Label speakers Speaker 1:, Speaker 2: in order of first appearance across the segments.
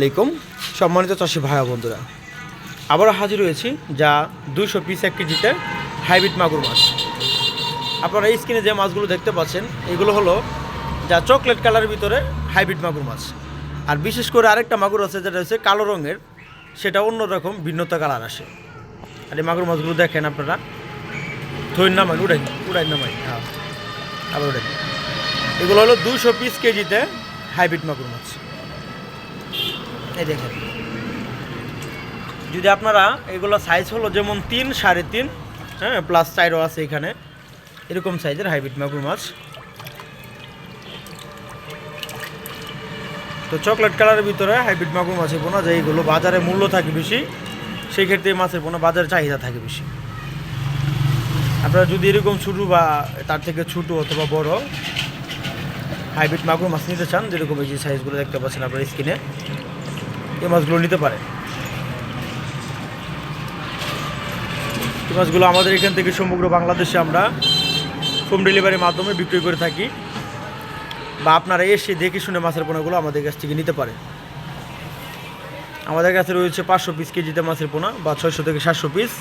Speaker 1: আলাইকুম। সম্মানিত চাষি ভাই বন্ধুরা, আবারও হাজির হয়েছি যা দুইশো পিস এক কেজিতে হাইব্রিড মাগুর মাছ। আপনারা এই স্ক্রিনে যে মাছগুলো দেখতে পাচ্ছেন, এগুলো হলো যা চকলেট কালারের ভিতরে হাইব্রিড মাগুর মাছ। আর বিশেষ করে আরেকটা মাগুর আছে, যেটা হচ্ছে কালো রঙের, সেটা অন্যরকম ভিন্নতা কালার আসে। আর এই মাগুর মাছগুলো দেখেন আপনারা। থইন নামাই উড়াই উড়াই নামাই হ্যাঁ আবার উড়াই এগুলো হলো দুশো পিস কেজিতে হাইব্রিড মাগুর মাছ। এই দেখেন। যদি আপনারা এগুলো সাইজ হলো যেমন তিন, সাড়ে তিন হ্যাঁ প্লাস চাইরও আছে এখানে, এরকম সাইজের হাইব্রিড মাগুর মাছ। তো চকলেট কালারের ভিতরে হাইব্রিড মাগুর মাছের পোনা যে এইগুলো বাজারে মূল্য থাকে বেশি, সেই ক্ষেত্রে মাছের পোনা বাজারে চাহিদা থাকে বেশি। আপনারা যদি এরকম ছোটো বা তার থেকে ছোটো অথবা বড় হাইব্রিড মাগুর মাছ নিতে চান, যেরকম এই যে সাইজগুলো দেখতে পাচ্ছেন আপনার স্কিনে এই মাছগুলো নিতে পারে। এই মাছগুলো আমাদের এখান থেকে সমগ্র বাংলাদেশে আমরা হোম ডেলিভারির মাধ্যমে বিক্রি করে থাকি বা আপনারা এসে দেখে শুনে মাছের পোনাগুলো আমাদের কাছ থেকে নিতে পারে আমাদের কাছে রয়েছে পাঁচশো পিস কেজিতে মাছের পোনা বা ছয়শো থেকে সাতশো পিস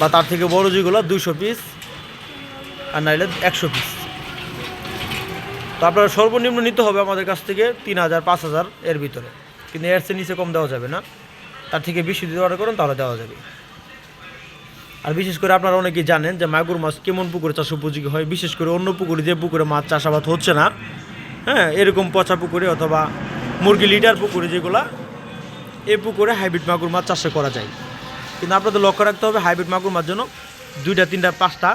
Speaker 1: বা তার থেকে বড় যেগুলো দুশো পিস আর নাইলে একশো পিস তো আপনারা সর্বনিম্ন নিতে হবে আমাদের কাছ থেকে তিন হাজার, পাঁচ হাজার এর ভিতরে। কিন্তু এর চেয়ে নিচে কম দেওয়া যাবে না। তার থেকে বেশি যদি অর্ডার করেন তাহলে দেওয়া যাবে। আর বিশেষ করে আপনারা অনেকেই জানেন যে মাগুর মাছ কেমন পুকুরে চাষ উপযোগী হয়। বিশেষ করে অন্য পুকুরে যে পুকুরে মাছ চাষাবাদ হচ্ছে না হ্যাঁ এরকম পচা পুকুরে অথবা মুরগি লিটার পুকুরে যেগুলা এই পুকুরে হাইব্রিড মাগুর মাছ চাষে করা যায়। কিন্তু আপনাদের লক্ষ্য রাখতে হবে, হাইব্রিড মাগুর মাছ যেন দুইটা, তিনটা, পাঁচটা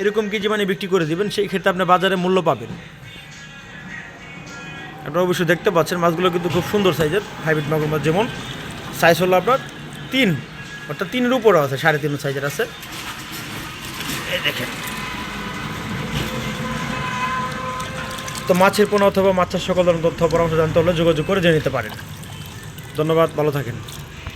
Speaker 1: এরকম কেজি মানে বিক্রি করে দিবেন, সেই ক্ষেত্রে আপনি বাজারে মূল্য পাবেন। আপনারা অবশ্যই দেখতে পাচ্ছেন, মাছগুলো কিন্তু খুব সুন্দর সাইজের, হাইব্রিড মাগুর মাছ যেমন। সাইজ হলো আপনার তিন, অর্থাৎ তিনের উপরও আছে, সাড়ে তিন সাইজের আছে। দেখেন। তো মাছের পোনা অথবা মাছের সকল ধরনের তথ্য, পরামর্শ জানতে হলে যোগাযোগ করে জেনে নিতে পারেন। ধন্যবাদ, ভালো থাকেন।